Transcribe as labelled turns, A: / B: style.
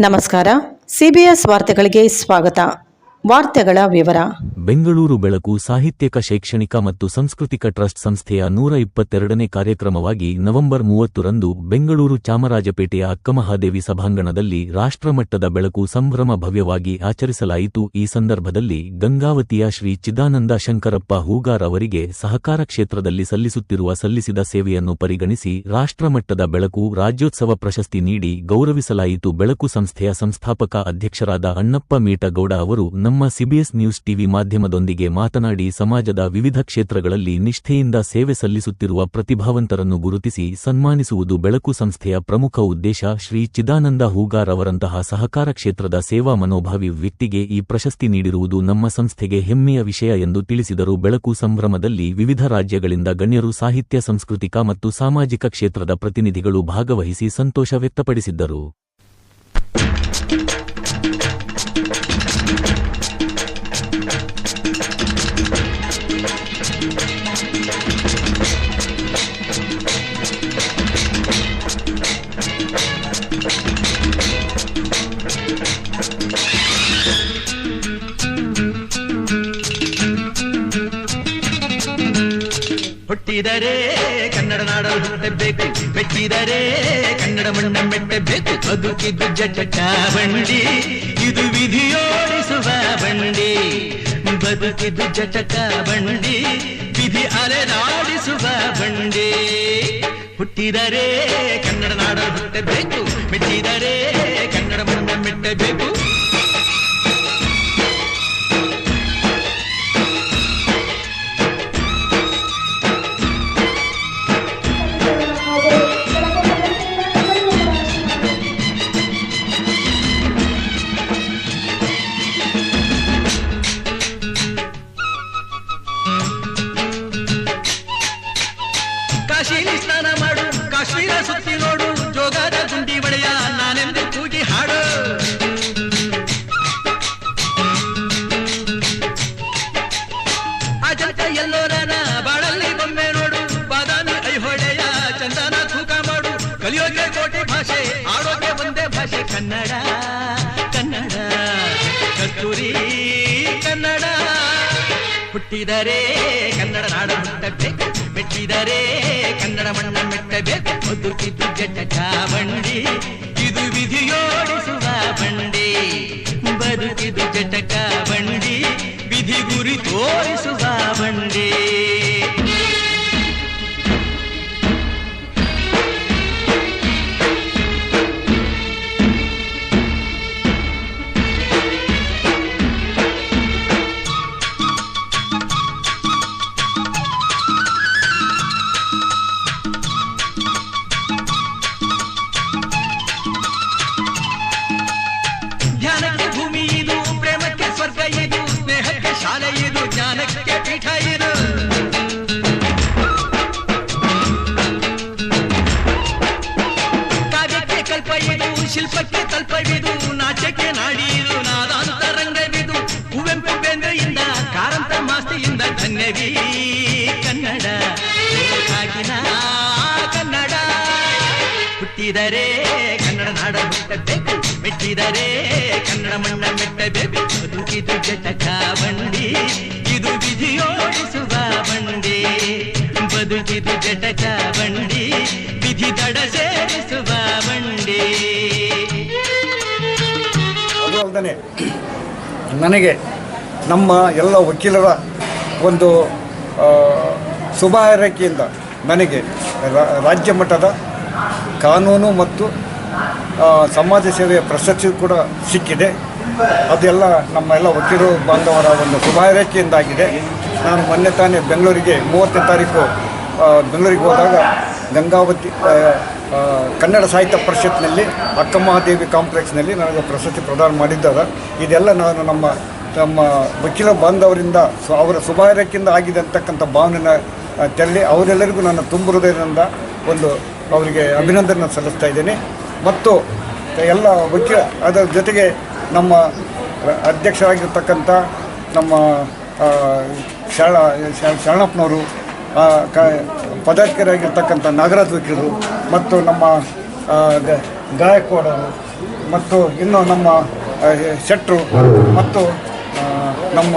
A: ನಮಸ್ಕಾರ. ಸಿಬಿಎಸ್ ವಾರ್ತೆಗಳಿಗೆ ಸ್ವಾಗತ. ವಾರ್ತೆಗಳ ವಿವರ.
B: ಬೆಂಗಳೂರು ಬೆಳಕು ಸಾಹಿತ್ಯಕ, ಶೈಕ್ಷಣಿಕ ಮತ್ತು ಸಾಂಸ್ಕೃತಿಕ ಟ್ರಸ್ಟ್ ಸಂಸ್ಥೆಯ ನೂರ ಇಪ್ಪತ್ತೆರಡನೇ ಕಾರ್ಯಕ್ರಮವಾಗಿ ನವೆಂಬರ್ ಮೂವತ್ತರಂದು ಬೆಂಗಳೂರು ಚಾಮರಾಜಪೇಟೆಯ ಅಕ್ಕಮಹಾದೇವಿ ಸಭಾಂಗಣದಲ್ಲಿ ರಾಷ್ಟ್ರಮಟ್ಟದ ಬೆಳಕು ಸಂಭ್ರಮ ಭವ್ಯವಾಗಿ ಆಚರಿಸಲಾಯಿತು. ಈ ಸಂದರ್ಭದಲ್ಲಿ ಗಂಗಾವತಿಯ ಶ್ರೀ ಚಿದಾನಂದ ಶಂಕರಪ್ಪ ಹೂಗಾರ್ ಅವರಿಗೆ ಸಹಕಾರ ಕ್ಷೇತ್ರದಲ್ಲಿ ಸಲ್ಲಿಸುತ್ತಿರುವ ಸಲ್ಲಿಸಿದ ಸೇವೆಯನ್ನು ಪರಿಗಣಿಸಿ ರಾಷ್ಟ್ರಮಟ್ಟದ ಬೆಳಕು ರಾಜ್ಯೋತ್ಸವ ಪ್ರಶಸ್ತಿ ನೀಡಿ ಗೌರವಿಸಲಾಯಿತು. ಬೆಳಕು ಸಂಸ್ಥೆಯ ಸಂಸ್ಥಾಪಕ ಅಧ್ಯಕ್ಷರಾದ ಅಣ್ಣಪ್ಪ ಮೀಟಗೌಡ ಅವರು ನಮ್ಮ ಸಿಬಿಎಸ್ ನ್ಯೂಸ್ ಟಿವಿ ಮಾಧ್ಯಮದೊಂದಿಗೆ ಮಾತನಾಡಿ ಸಮಾಜದ ವಿವಿಧ ಕ್ಷೇತ್ರಗಳಲ್ಲಿ ನಿಷ್ಠೆಯಿಂದ ಸೇವೆ ಸಲ್ಲಿಸುತ್ತಿರುವ ಪ್ರತಿಭಾವಂತರನ್ನು ಗುರುತಿಸಿ ಸನ್ಮಾನಿಸುವುದು ಬೆಳಕು ಸಂಸ್ಥೆಯ ಪ್ರಮುಖ ಉದ್ದೇಶ. ಶ್ರೀ ಚಿದಾನಂದ ಹೂಗಾರ್ ಅವರಂತಹ ಸಹಕಾರ ಕ್ಷೇತ್ರದ ಸೇವಾ ಮನೋಭಾವಿ ವ್ಯಕ್ತಿಗೆ ಈ ಪ್ರಶಸ್ತಿ ನೀಡಿರುವುದು ನಮ್ಮ ಸಂಸ್ಥೆಗೆ ಹೆಮ್ಮೆಯ ವಿಷಯ ಎಂದು ತಿಳಿಸಿದರು. ಬೆಳಕು ಸಂಭ್ರಮದಲ್ಲಿ ವಿವಿಧ ರಾಜ್ಯಗಳಿಂದ ಗಣ್ಯರು ಸಾಹಿತ್ಯ, ಸಾಂಸ್ಕೃತಿಕ ಮತ್ತು ಸಾಮಾಜಿಕ ಕ್ಷೇತ್ರದ ಪ್ರತಿನಿಧಿಗಳು ಭಾಗವಹಿಸಿ ಸಂತೋಷ ವ್ಯಕ್ತಪಡಿಸಿದ್ದರು.
C: ಹುಟ್ಟಿದರೆ ಕನ್ನಡ ನಾಡಲು ಹುಟ್ಟಬೇಕು ಮೆಟ್ಟಿದರೆ ಕನ್ನಡ ಮಣ್ಣ ಮೆಟ್ಟಬೇಕು ಬದುಕಿದ್ದು ಜಟ ಬಂಡಿ. ಇದು ವಿಧಿಯೋಡಿಸುವ ಬಂಡಿ. ಬದುಕಿದ್ದು ಜಟಕ ಬಂಡಿ. ವಿಧಿ ಅಲೆದಾಡಿಸುವ ಬಂಡಿ. ಹುಟ್ಟಿದರೆ ಕನ್ನಡ ನಾಡಲು ಹುಟ್ಟಬೇಕು ಮೆಟ್ಟಿದರೆ ಕನ್ನಡ ಮಣ್ಣ ಮೆಟ್ಟಬೇಕು ಚಂದನ ತೂಕ ಮಾಡು ಕಲಿಯೋಕೆ ಕೋಟಿ ಭಾಷೆ ಆಡೋಕೆ ಒಂದೇ ಭಾಷೆ ಕನ್ನಡ ಕನ್ನಡ ಕಸ್ತೂರಿ ಕನ್ನಡ ಹುಟ್ಟಿದರೆ ಕನ್ನಡ ನಾಡ ಹುಟ್ಟಬೇಕು ಮೆಟ್ಟಿದರೆ ಕನ್ನಡ ಮಣ್ಣ ಮೆಟ್ಟಬೇಕು ಬದುಕಿದ್ದು ಜಟಕ ಬಂಡಿ ಇದು ವಿಧಿಯೋಡಿಸುವ ಬಂಡಿ ಬದುಕಿದು ಜಟಕ ಬಂಡಿ ವಿಧಿ ಗುರಿ ತೋರಿಸುವ ಬಂಡಿ ಶಾಲೆ ಇದು ಜ್ಞಾನಕ್ಕೆ ಪೀಠ ಇದು ಕಾವ್ಯಕ್ಕೆ ಕಲ್ಪ ಇದು ಶಿಲ್ಪಕ್ಕೆ ಕಲ್ಪವಿದು ನಾಟ್ಯಕ್ಕೆ ನಾಡಿ ಇದು ನಾದಾಂತರಂಗವಿದು ಕುವೆಂಪು ಬೇಂದ್ರೆಯಿಂದ ಕಾರಂತ ಮಾಸ್ತಿಯಿಂದ ಧನ್ಯವೀ ಕನ್ನಡ ಕಾಗಿನ ಕನ್ನಡ ಹುಟ್ಟಿದರೆ ಕನ್ನಡ ನಾಡ ಮೆಟ್ಟಬೇಕು. ಮೆಟ್ಟಿದರೆ ಕನ್ನಡ ಮಣ್ಣ ಮೆಟ್ಟಬೇಕು. ಬದುಕಿದು ಜಟಕ ಬಂಡಿ ಇದು ವಿಧಿಯೋಡಿಸುವ ಬಂಡಿ. ಬದುಕಿದು ಜಟಕ ಬಂಡಿ ವಿಧಿ ದಡ ಸೇರಿಸುವ ಬಂಡಿ.
D: ಅಲ್ಲದೆ ನನಗೆ ನಮ್ಮ ಎಲ್ಲ ವಕೀಲರ ಒಂದು ಶುಭ ಹಾರೈಕೆಯಿಂದ ನನಗೆ ರಾಜ್ಯ ಮಟ್ಟದ ಕಾನೂನು ಮತ್ತು ಸಮಾಜ ಸೇವೆಯ ಪ್ರಶಸ್ತಿ ಕೂಡ ಸಿಕ್ಕಿದೆ. ಅದೆಲ್ಲ ನಮ್ಮ ಎಲ್ಲ ವಕೀಲರು, ಬಾಂಧವರ ಒಂದು ಶುಭಾರೈಕೆಯಿಂದಾಗಿದೆ. ನಾನು ಮೊನ್ನೆ ತಾನೇ ಬೆಂಗಳೂರಿಗೆ ಮೂವತ್ತನೇ ತಾರೀಕು ಬೆಂಗಳೂರಿಗೆ ಹೋದಾಗ ಗಂಗಾವತಿ ಕನ್ನಡ ಸಾಹಿತ್ಯ ಪರಿಷತ್ನಲ್ಲಿ, ಅಕ್ಕಮಹಾದೇವಿ ಕಾಂಪ್ಲೆಕ್ಸ್ನಲ್ಲಿ ನನಗೆ ಪ್ರಶಸ್ತಿ ಪ್ರದಾನ ಮಾಡಿದ್ದಾರೆ. ಇದೆಲ್ಲ ನಾನು ನಮ್ಮ ನಮ್ಮ ವಕೀಲ ಬಾಂಧವರಿಂದ ಅವರ ಶುಭಾರೈಕೆಯಿಂದ ಆಗಿದೆ ಅಂತಕ್ಕಂಥ ಭಾವನೆನ ತೆರಳಿ ಅವರೆಲ್ಲರಿಗೂ ನನ್ನ ತುಂಬ ಹೃದಯದಿಂದ ಒಂದು ಅವರಿಗೆ ಅಭಿನಂದನೆ ಸಲ್ಲಿಸ್ತಾ ಇದ್ದೇನೆ ಮತ್ತು ಎಲ್ಲ ಮುಖ್ಯ ಅದರ ಜೊತೆಗೆ ನಮ್ಮ ಅಧ್ಯಕ್ಷರಾಗಿರ್ತಕ್ಕಂಥ ನಮ್ಮ ಶರಣ ಶರಣಪ್ಪನವರು ಕ, ಪದಾಧಿಕಾರಿಯಾಗಿರ್ತಕ್ಕಂಥ ನಾಗರಾಜ್ ವಕೀಲರು ಮತ್ತು ನಮ್ಮ ಗಾಯಕವಾಡರು ಮತ್ತು ಇನ್ನು ನಮ್ಮ ಶೆಟ್ರು ಮತ್ತು ನಮ್ಮ?